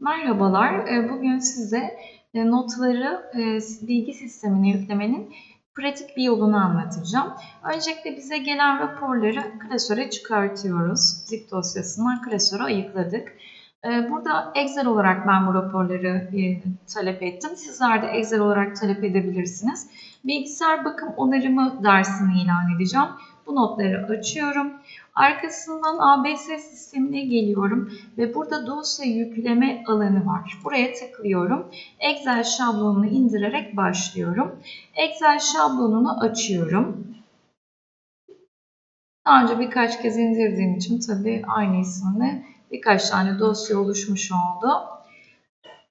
Merhabalar, e, bugün size e, notları e, bilgi sistemine yüklemenin pratik bir yolunu anlatacağım. Öncelikle bize gelen raporları klasöre çıkartıyoruz. Zip dosyasından klasöre ayıkladık. Burada Excel olarak ben bu raporları talep ettim. Sizler de Excel olarak talep edebilirsiniz. Bilgisayar bakım onarımı dersini ilan edeceğim. Bu notları açıyorum. Arkasından ABS sistemine geliyorum ve burada dosya yükleme alanı var. Buraya tıklıyorum. Excel şablonunu indirerek başlıyorum. Excel şablonunu açıyorum. Daha önce birkaç kez indirdiğim için tabii aynı isimle birkaç tane dosya oluşmuş oldu.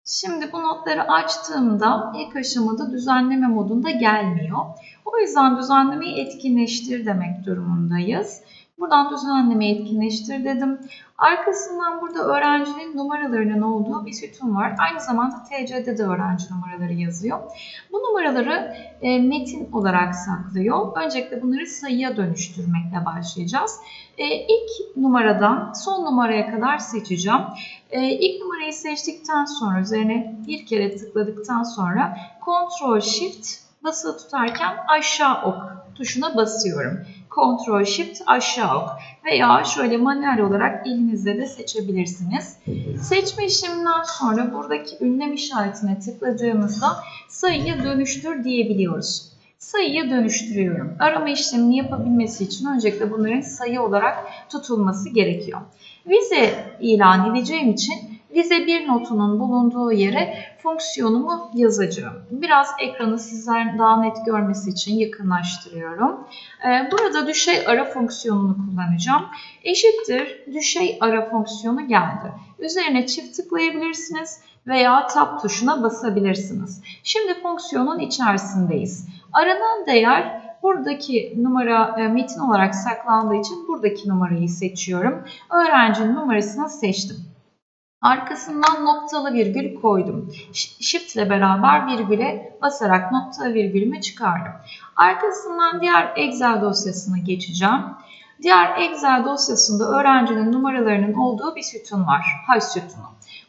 Şimdi bu notları açtığımda ilk aşamada düzenleme modunda gelmiyor. O yüzden düzenlemeyi etkinleştir demek durumundayız. Buradan düzenleme etkinleştir dedim. Arkasından burada öğrencinin numaralarının olduğu bir sütun var. Aynı zamanda TC'de de öğrenci numaraları yazıyor. Bu numaraları e, metin olarak saklıyor. Öncelikle bunları sayıya dönüştürmekle başlayacağız. E, ilk numaradan son numaraya kadar seçeceğim. E, ilk numarayı seçtikten sonra üzerine bir kere tıkladıktan sonra Ctrl Shift basılı tutarken aşağı ok tuşuna basıyorum. Ctrl Shift aşağı ok veya şöyle manuel olarak elinizde de seçebilirsiniz. Seçme işleminden sonra buradaki ünlem işaretine tıkladığımızda sayıya dönüştür diyebiliyoruz. Sayıya dönüştürüyorum. Arama işlemini yapabilmesi için öncelikle bunların sayı olarak tutulması gerekiyor. Vize ilan edeceğim için vize bir notunun bulunduğu yere fonksiyonumu yazacağım. Biraz ekranı sizler daha net görmesi için yakınlaştırıyorum. Ee, burada düşey ara fonksiyonunu kullanacağım. Eşittir düşey ara fonksiyonu geldi. Üzerine çift tıklayabilirsiniz veya tab tuşuna basabilirsiniz. Şimdi fonksiyonun içerisindeyiz. Aranan değer buradaki numara e, metin olarak saklandığı için buradaki numarayı seçiyorum. Öğrencinin numarasını seçtim. Arkasından noktalı virgül koydum. Shift ile beraber virgüle basarak noktalı virgülümü çıkardım. Arkasından diğer Excel dosyasına geçeceğim. Diğer Excel dosyasında öğrencinin numaralarının olduğu bir sütun var. H sütunu.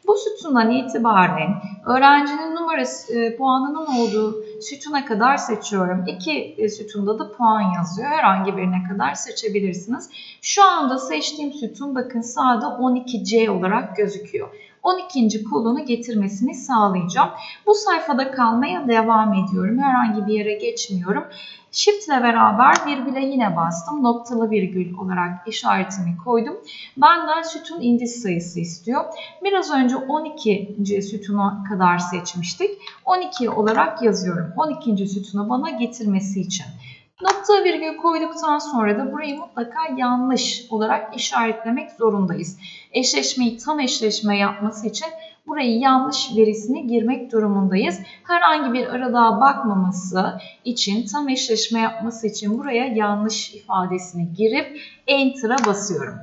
Bu sütundan itibaren öğrencinin numarası e, puanının olduğu sütuna kadar seçiyorum. İki e, sütunda da puan yazıyor. Herhangi birine kadar seçebilirsiniz. Şu anda seçtiğim sütun bakın sağda 12C olarak gözüküyor. 12. kolonu getirmesini sağlayacağım. Bu sayfada kalmaya devam ediyorum. Herhangi bir yere geçmiyorum. Shift ile beraber virgüle yine bastım. Noktalı virgül olarak işaretimi koydum. Benden sütun indiş sayısı istiyor. Biraz önce 12. sütuna kadar seçmiştik. 12 olarak yazıyorum. 12. sütunu bana getirmesi için. Nokta virgül koyduktan sonra da burayı mutlaka yanlış olarak işaretlemek zorundayız. Eşleşmeyi tam eşleşme yapması için burayı yanlış verisini girmek durumundayız. Herhangi bir aralığa bakmaması için, tam eşleşme yapması için buraya yanlış ifadesini girip Enter'a basıyorum.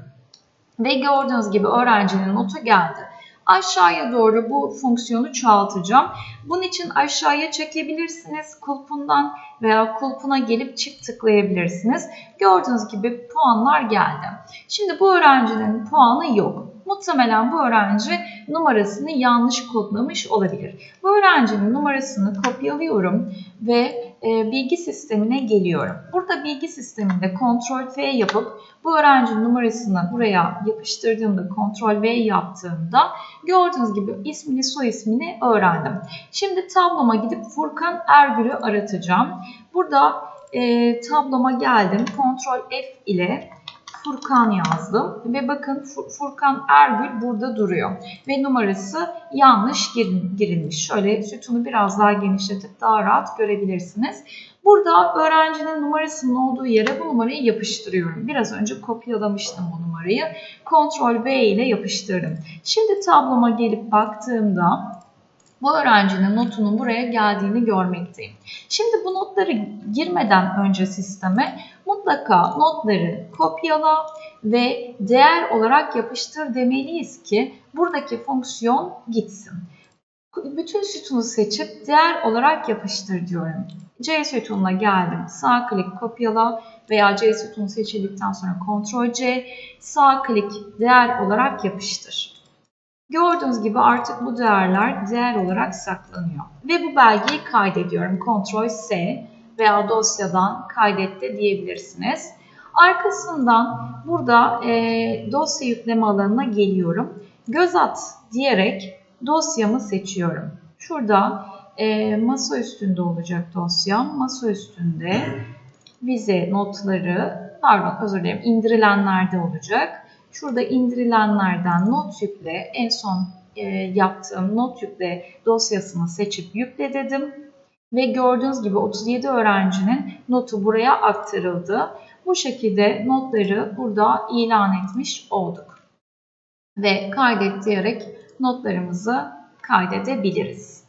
Ve gördüğünüz gibi öğrencinin notu geldi. Aşağıya doğru bu fonksiyonu çoğaltacağım. Bunun için aşağıya çekebilirsiniz kulpundan veya kulpuna gelip çift tıklayabilirsiniz. Gördüğünüz gibi puanlar geldi. Şimdi bu öğrencinin puanı yok. Muhtemelen bu öğrenci numarasını yanlış kodlamış olabilir. Bu öğrencinin numarasını kopyalıyorum ve e, bilgi sistemine geliyorum. Burada bilgi sisteminde Ctrl V yapıp bu öğrencinin numarasını buraya yapıştırdığımda Ctrl V yaptığımda gördüğünüz gibi ismini soy ismini öğrendim. Şimdi tabloma gidip Furkan Ergül'ü aratacağım. Burada e, tabloma geldim. Ctrl F ile Furkan yazdım ve bakın Furkan Ergül burada duruyor ve numarası yanlış girilmiş. Şöyle sütunu biraz daha genişletip daha rahat görebilirsiniz. Burada öğrencinin numarasının olduğu yere bu numarayı yapıştırıyorum. Biraz önce kopyalamıştım bu numarayı. Ctrl V ile yapıştırdım. Şimdi tabloma gelip baktığımda bu öğrencinin notunun buraya geldiğini görmekteyim. Şimdi bu notları girmeden önce sisteme mutlaka notları kopyala ve değer olarak yapıştır demeliyiz ki buradaki fonksiyon gitsin. Bütün sütunu seçip değer olarak yapıştır diyorum. C sütununa geldim. Sağ klik kopyala veya C sütunu seçildikten sonra Ctrl C, sağ klik değer olarak yapıştır. Gördüğünüz gibi artık bu değerler değer olarak saklanıyor. Ve bu belgeyi kaydediyorum. Ctrl S veya dosyadan kaydet de diyebilirsiniz. Arkasından burada e, dosya yükleme alanına geliyorum. Göz at diyerek dosyamı seçiyorum. Şurada e, masa üstünde olacak dosyam. Masa üstünde vize notları, pardon özür dilerim indirilenlerde olacak. Şurada indirilenlerden not yükle, en son e, yaptığım not yükle dosyasını seçip yükle dedim. Ve gördüğünüz gibi 37 öğrencinin notu buraya aktarıldı. Bu şekilde notları burada ilan etmiş olduk. Ve kaydet diyerek notlarımızı kaydedebiliriz.